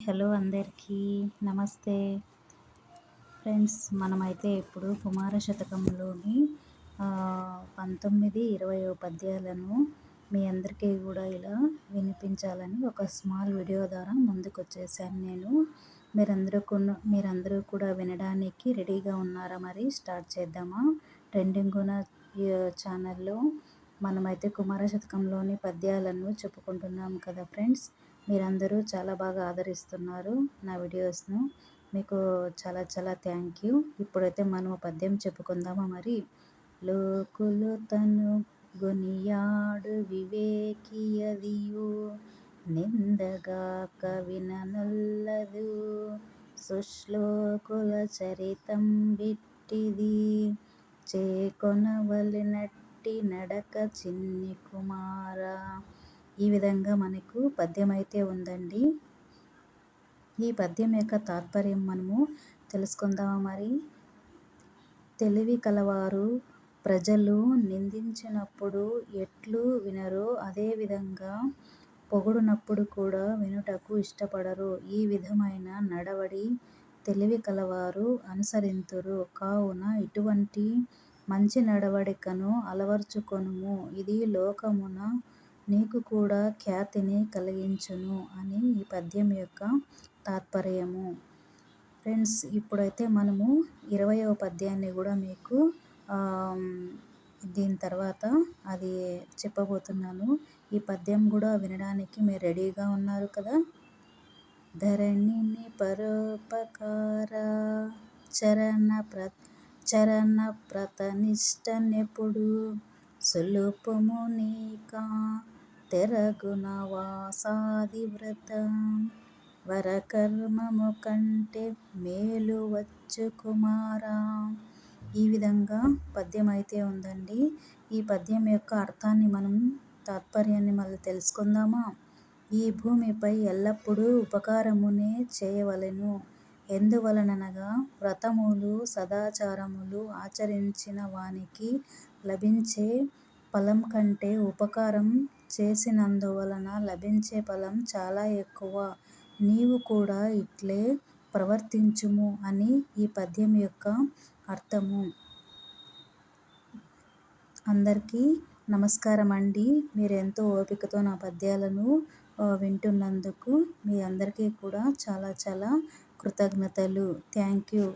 Hello అందరికీ నమస్తే. Friends మనమైతే ఇప్పుడు కుమార శతకంలోని పంతొమ్మిది ఇరవై పద్యాలను మీ అందరికీ కూడా ఇలా వినిపించాలని ఒక స్మాల్ వీడియో ద్వారా ముందుకు వచ్చేసాను నేను. మీరందరూ కూడా మీరందరూ కూడా వినడానికి రెడీగా ఉన్నారా మరి? స్టార్ట్ చేద్దామా? ట్రెండింగ్ ఉన్న ఛానల్లో మనమైతే కుమార శతకంలోని పద్యాలను చెప్పుకుంటున్నాం కదా ఫ్రెండ్స్. మీరందరూ చాలా బాగా ఆదరిస్తున్నారు నా వీడియోస్ను. మీకు చాలా చాలా థ్యాంక్ యూ. ఇప్పుడైతే మనం పద్యం చెప్పుకుందామా మరి? లోకులు తను గునియాడు వివేకియదియు నిందగా కవిననుల్లదు సుశ్లోకుల చరితం విట్టిది. చేకొనవలినట్టి నడక చిన్ని కుమారా ఈ విధంగా మనకు పద్యం అయితే ఉందండి. ఈ పద్యం యొక్క తాత్పర్యం మనము తెలుసుకుందామా మరి? తెలివి కలవారు ప్రజలు నిందించినప్పుడు ఎట్లు వినరో అదేవిధంగా పొగుడునప్పుడు కూడా వినుటకు ఇష్టపడరు. ఈ విధమైన నడవడి తెలివి కలవారు అనుసరింతురు. కావున ఇటువంటి మంచి నడవడికను అలవర్చుకొనుము. ఇది లోకమున నీకు కూడా ఖ్యాతిని కలిగించును అని ఈ పద్యం యొక్క తాత్పర్యము. ఫ్రెండ్స్ ఇప్పుడైతే మనము ఇరవయవ పద్యాన్ని కూడా మీకు దీని తర్వాత అది చెప్పబోతున్నాను. ఈ పద్యం కూడా వినడానికి మీరు రెడీగా ఉన్నారు కదా? ధరణిని పరోపకార చరణ ప్ర చరణ ప్రతనిష్టనెప్పుడు సులుపుము నీకా తెరగునవాసాది వ్రత. వరకర్మము కంటే మేలు వచ్చు కుమారా. ఈ విధంగా పద్యం అయితే ఉందండి. ఈ పద్యం యొక్క అర్థాన్ని మనం తాత్పర్యాన్ని మళ్ళీ తెలుసుకుందామా? ఈ భూమిపై ఎల్లప్పుడూ ఉపకారమునే చేయవలెను. ఎందువలననగా వ్రతములు సదాచారములు ఆచరించిన వానికి లభించే ఫలం కంటే ఉపకారం చేసినందువలన లభించే ఫలం చాలా ఎక్కువ. నీవు కూడా ఇట్లే ప్రవర్తించుము అని ఈ పద్యం యొక్క అర్థము. అందరికీ నమస్కారం అండి మీరు ఎంతో ఓపికతో నా పద్యాలను వింటున్నందుకు మీ అందరికీ కూడా చాలా చాలా కృతజ్ఞతలు. Thank you.